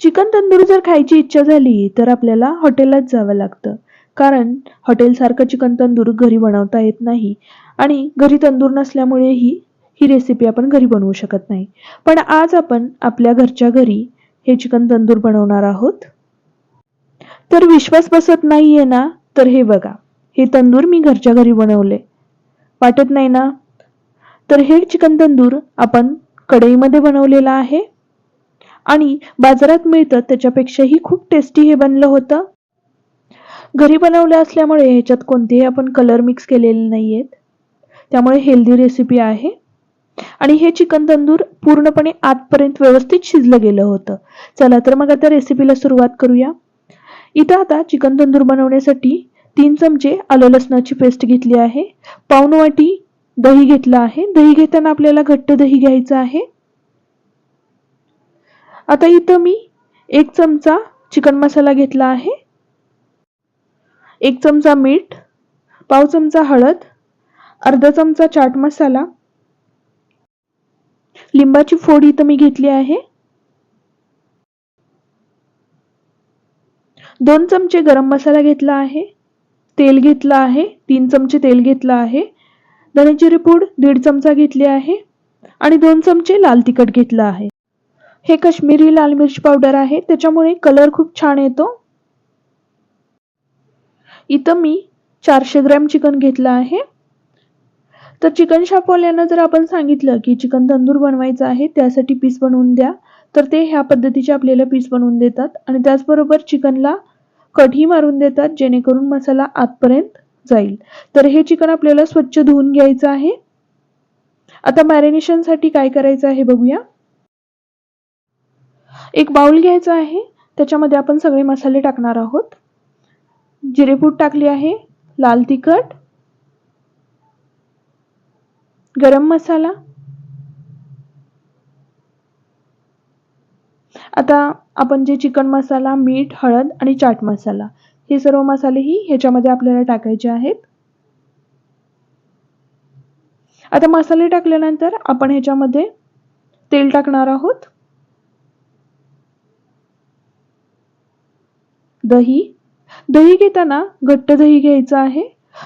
Chicken tandoor जर खायची इच्छा झाली तर आपल्याला हॉटेलात जावं लागतं. कारण हॉटेलसारखं चिकन तंदूर घरी बनवता येत नाही आणि घरी तंदूर नसल्यामुळेही ही रेसिपी आपण घरी बनवू शकत नाही. पण आज आपण आपल्या घरच्या घरी हे चिकन तंदूर बनवणार आहोत. तर विश्वास बसत नाहीये ना? तर हे बघा हे तंदूर मी घरच्या घरी बनवले. वाटत नाही ना? तर हे चिकन तंदूर आपण कढईमध्ये बनवलेला आहे. आणि बाजारात मिळतं त्याच्यापेक्षाही खूप टेस्टी हे बनलं होतं. घरी बनवलं असल्यामुळे ह्याच्यात कोणतेही आपण कलर मिक्स केलेले नाही आहेत त्यामुळे हेल्दी रेसिपी आहे. आणि हे चिकन तंदूर पूर्णपणे आतपर्यंत व्यवस्थित शिजलं गेलं होतं. चला तर मग आता रेसिपीला सुरुवात करूया. इथं आता चिकन तंदूर बनवण्यासाठी तीन चमचे आलं लसणाची पेस्ट घेतली आहे. पाऊन वाटी दही घेतलं आहे. दही घेताना आपल्याला घट्ट दही घ्यायचं आहे. आता इथं मी एक चमचा चिकन मसाला घेतला आहे. एक चमचा मीठ पाव चमचा हळद अर्धा चमचा चाट मसाला. लिंबाची फोड इथं मी घेतली आहे. दोन चमचे गरम मसाला घेतला आहे. तेल घेतलं आहे. तीन चमचे तेल घेतलं आहे. धने जिरे पूड दीड चमचा घेतली आहे. आणि दोन चमचे लाल तिखट घेतलं आहे. हे कश्मीरी लाल मिरची पावडर आहे. त्याच्यामुळे कलर खूप छान येतो. इथं मी चारशे ग्रॅम चिकन घेतलं आहे. तर चिकन शापवाल्यांना जर आपण सांगितलं की चिकन तंदूर बनवायचं आहे त्यासाठी पीस बनवून द्या. तर ते ह्या पद्धतीचे आपल्याला पीस बनवून देतात आणि त्याचबरोबर चिकनला कढी मारून देतात जेणेकरून मसाला आतपर्यंत जाईल. तर हे चिकन आपल्याला स्वच्छ धुवून घ्यायचं आहे. आता मॅरिनेशनसाठी काय करायचं आहे बघूया. एक बाउल घ्यायचा आहे. त्याच्यामध्ये आपण सगळे मसाले टाकणार आहोत. जिरेपूड टाकली आहे. लाल तिखट. गरम मसाला. आता आपण जे चिकन मसाला मीठ हळद आणि चाट मसाला हे सर्व मसालेही ह्याच्यामध्ये आपल्याला टाकायचे आहेत. आता मसाले टाकल्यानंतर आपण ह्याच्यामध्ये तेल टाकणार आहोत. दही. दही घेताना घट्ट दही घ्यायचं आहे.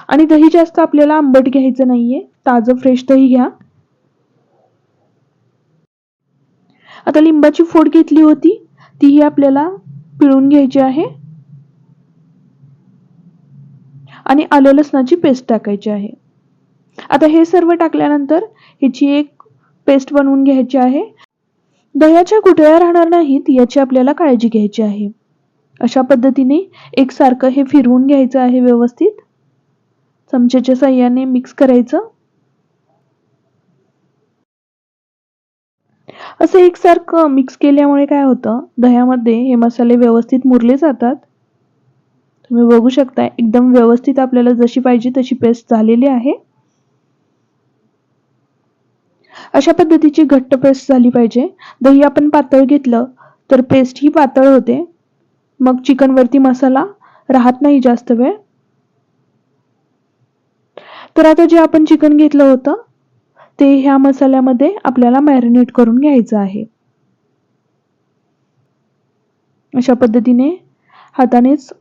आणि दही जास्त आपल्याला आंबट घ्यायचं नाहीये. ताजं फ्रेश दही घ्या. आता लिंबाची फोड घेतली होती. तीही आपल्याला पिळून घ्यायची आहे. आणि आलं लसणाची पेस्ट टाकायची आहे. आता हे सर्व टाकल्यानंतर ह्याची एक पेस्ट बनवून घ्यायची आहे. दह्याच्या गुठळ्या राहणार नाहीत याची आपल्याला काळजी घ्यायची आहे. अशा पद्धतीने एकसारखं हे फिरवून घ्यायचं आहे व्यवस्थित. चमच्याच्या साह्याने मिक्स करायचं. असं एकसारखं मिक्स केल्यामुळे काय होतं? दह्यामध्ये हे मसाले व्यवस्थित मुरले जातात. तुम्ही बघू शकता एकदम व्यवस्थित आपल्याला जशी पाहिजे तशी पेस्ट झालेली आहे. अशा पद्धतीची घट्ट पेस्ट झाली पाहिजे. दही आपण पातळ घेतलं तर पेस्ट ही पातळ होते. मग चिकन वरती मसाला राहत नाही जास्त वेळ. तर आता जे आपण चिकन घेतलं होतं ते ह्या मसाल्यामध्ये आपल्याला मॅरिनेट करून घ्यायचं आहे. अशा पद्धतीने हातानेच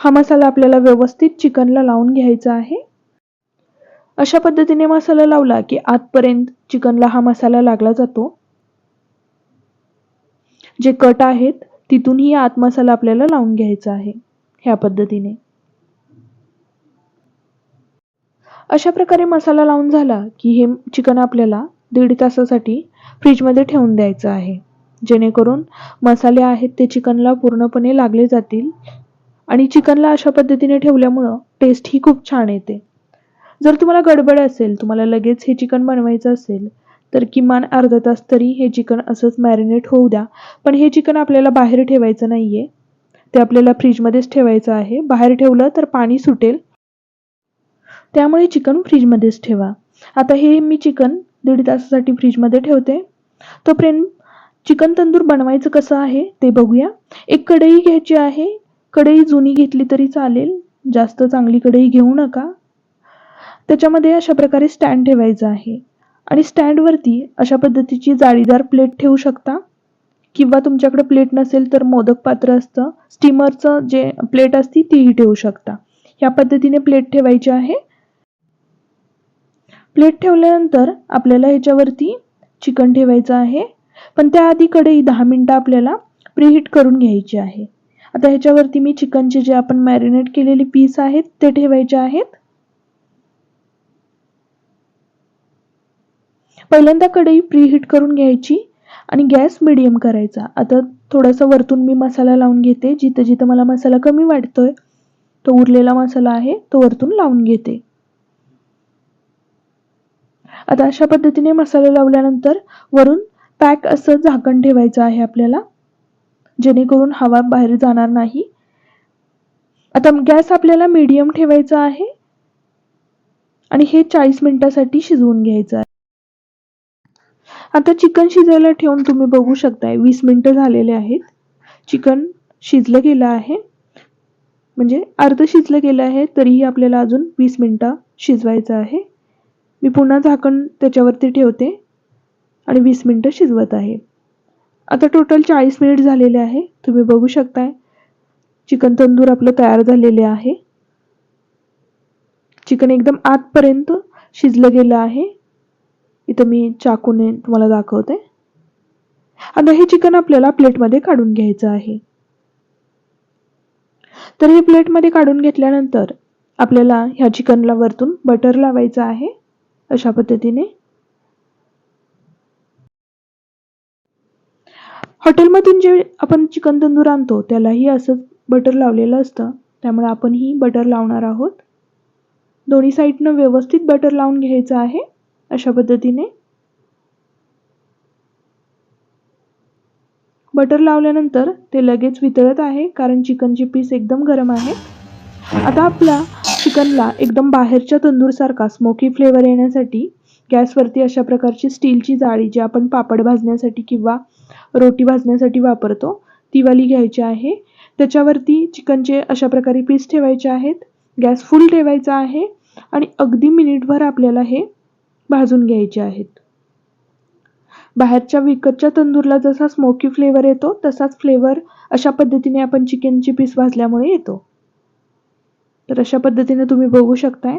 हा मसाला आपल्याला व्यवस्थित चिकनला लावून घ्यायचा आहे. अशा पद्धतीने मसाला लावला की आतपर्यंत चिकनला हा मसाला लागला जातो. जे कट आहेत तिथूनही आत मसाला आपल्याला लावून घ्यायचा आहे ह्या पद्धतीने. अशा प्रकारे मसाला लावून झाला की हे चिकन आपल्याला दीड तासासाठी फ्रीजमध्ये ठेवून द्यायचं आहे. जेणेकरून मसाले आहेत ते चिकनला पूर्णपणे लागले जातील आणि चिकनला अशा पद्धतीने ठेवल्यामुळं टेस्ट ही खूप छान येते. जर तुम्हाला गडबड असेल तुम्हाला लगेच हे चिकन बनवायचं असेल तर किमान अर्धा तास तरी हे चिकन असंच मॅरिनेट होऊ द्या. पण हे चिकन आपल्याला बाहेर ठेवायचं नाही आहे ते आपल्याला फ्रीजमध्येच ठेवायचं आहे. बाहेर ठेवलं तर पाणी सुटेल. त्यामुळे चिकन फ्रीजमध्येच ठेवा. आता हे मी चिकन दीड तासासाठी फ्रीजमध्ये ठेवते. तो प्रेम चिकन तंदूर बनवायचं कसं आहे ते बघूया. एक कढई घ्यायची आहे. कढई जुनी घेतली तरी चालेल. जास्त चांगली कढई घेऊ नका. त्याच्यामध्ये अशा प्रकारे स्टँड ठेवायचं आहे. आणि स्टँडवरती अशा पद्धतीची जाळीदार प्लेट ठेवू शकता? किंवा तुमच्याकडे प्लेट नसेल तर मोदक पात्र असतं स्टीमरचं जे प्लेट असती तीही ठेवू शकता. या पद्धतीने प्लेट ठेवायची आहे. प्लेट ठेवल्यानंतर आपल्याला ह्याच्यावरती चिकन ठेवायचं आहे. पण त्याआधी कढई दहा मिनटं आपल्याला प्रीहीट करून घ्यायची आहे. आता ह्याच्यावरती मी चिकनचे जे आपण मॅरिनेट केलेले पीस आहेत ते ठेवायचे आहेत. पहिल्यांदा कढई प्रीहीट करून घ्यायची आणि गॅस मिडियम करायचा. आता थोडासा वरतून मी मसाला लावून घेते. जिथं जिथं मला मसाला कमी वाटतोय तो उरलेला मसाला आहे तो वरतून लावून घेते. आता अशा पद्धतीने मसाला लावल्यानंतर वरून पॅक असं झाकण ठेवायचं आहे आपल्याला जेणेकरून हवा बाहेर जाणार नाही. आता गॅस आपल्याला मीडियम ठेवायचा आहे आणि हे चाळीस मिनिटासाठी शिजवून घ्यायचं आहे. आता चिकन शिजायला ठेवून तुम्ही बघू शकताय वीस मिनटं झालेले आहेत. चिकन शिजलं गेलं आहे. म्हणजे अर्ध शिजलं गेलं आहे तरीही आपल्याला अजून वीस मिनटं शिजवायचं आहे. मी पुन्हा झाकण त्याच्यावरती ठेवते आणि वीस मिनटं शिजवत आहे. आता टोटल चाळीस मिनिट झालेले आहे. तुम्ही बघू शकताय चिकन तंदूर आपलं तयार झालेले आहे. चिकन एकदम आतपर्यंत शिजलं गेलं आहे. इथं मी चाकूने तुम्हाला दाखवते. आता हे चिकन आपल्याला प्लेटमध्ये काढून घ्यायचं आहे. तर हे प्लेटमध्ये काढून घेतल्यानंतर आपल्याला ह्या चिकनला वरतून बटर लावायचं आहे अशा पद्धतीने. हॉटेलमधून जे आपण चिकन तंदूर आणतो त्यालाही असंच बटर लावलेलं असतं. त्यामुळे आपणही बटर लावणार आहोत. दोन्ही साईडनं व्यवस्थित बटर लावून घ्यायचं आहे. अशा पद्धतीने. बटर लावल्यानंतर ते लगेच वितळत आहे कारण चिकनची पीस एकदम गरम आहे. आता आपल्या चिकनला एकदम बाहेरच्या तंदूरसारखा स्मोकी फ्लेवर येण्यासाठी गॅसवरती अशा प्रकारची स्टीलची जाळी जी आपण पापड भाजण्यासाठी किंवा रोटी भाजण्यासाठी वापरतो ती वाली घ्यायची आहे. त्याच्यावरती चिकनचे अशा प्रकारे पीस ठेवायचे आहेत. गॅस फुल ठेवायचा आहे आणि अगदी मिनिटभर आपल्याला हे भाजून घ्यायचे आहेत. बाहेरच्या विकतच्या तंदूरला जसा स्मोकी फ्लेवर येतो तसाच फ्लेवर अशा पद्धतीने आपण चिकनची पीस भाजल्यामुळे येतो. तर अशा पद्धतीने तुम्ही बघू शकताय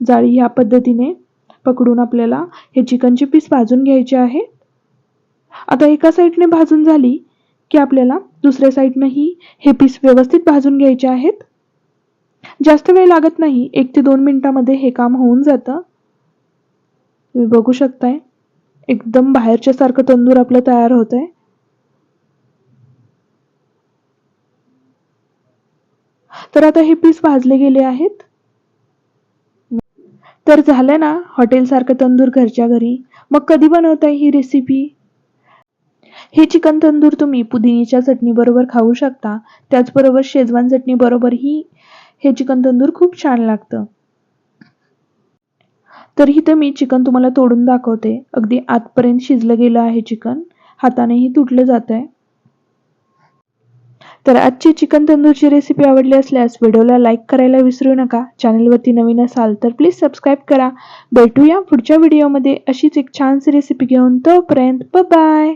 जाळी ह्या पद्धतीने पकडून आपल्याला हे चिकनची पीस भाजून घ्यायचे आहे. आता एका साईडने भाजून झाली की आपल्याला दुसऱ्या साईडनंही हे पीस व्यवस्थित भाजून घ्यायचे आहेत. जास्त वेळ लागत नाही एक ते दोन मिनिटामध्ये हे काम होऊन जातं. तुम्ही बघू शकताय. एकदम बाहेरच्या सारखं तंदूर आपलं तयार होत आहे तर आता हे पीस भाजले गेले आहेत. तर झालं ना हॉटेलसारखं तंदूर घरच्या घरी. मग कधी बनवताय ही रेसिपी हे चिकन तंदूर तुम्ही पुदिनीच्या चटणीबरोबर खाऊ शकता. त्याचबरोबर शेजवान चटणीबरोबरही हे चिकन तंदूर खूप छान लागतं. तर इथं मी चिकन तुम्हाला तोडून दाखवते. अगदी आतपर्यंत शिजलं गेलं आहे चिकन. हातानेही तुटलं जात आहे तर आजची चिकन तंदूरची रेसिपी आवडली असल्यास व्हिडिओला लाईक करायला विसरू नका. चॅनलवरती नवीन असाल तर प्लीज सबस्क्राईब करा. भेटूया पुढच्या व्हिडिओमध्ये अशीच एक छानशी रेसिपी घेऊन तोपर्यंत बाय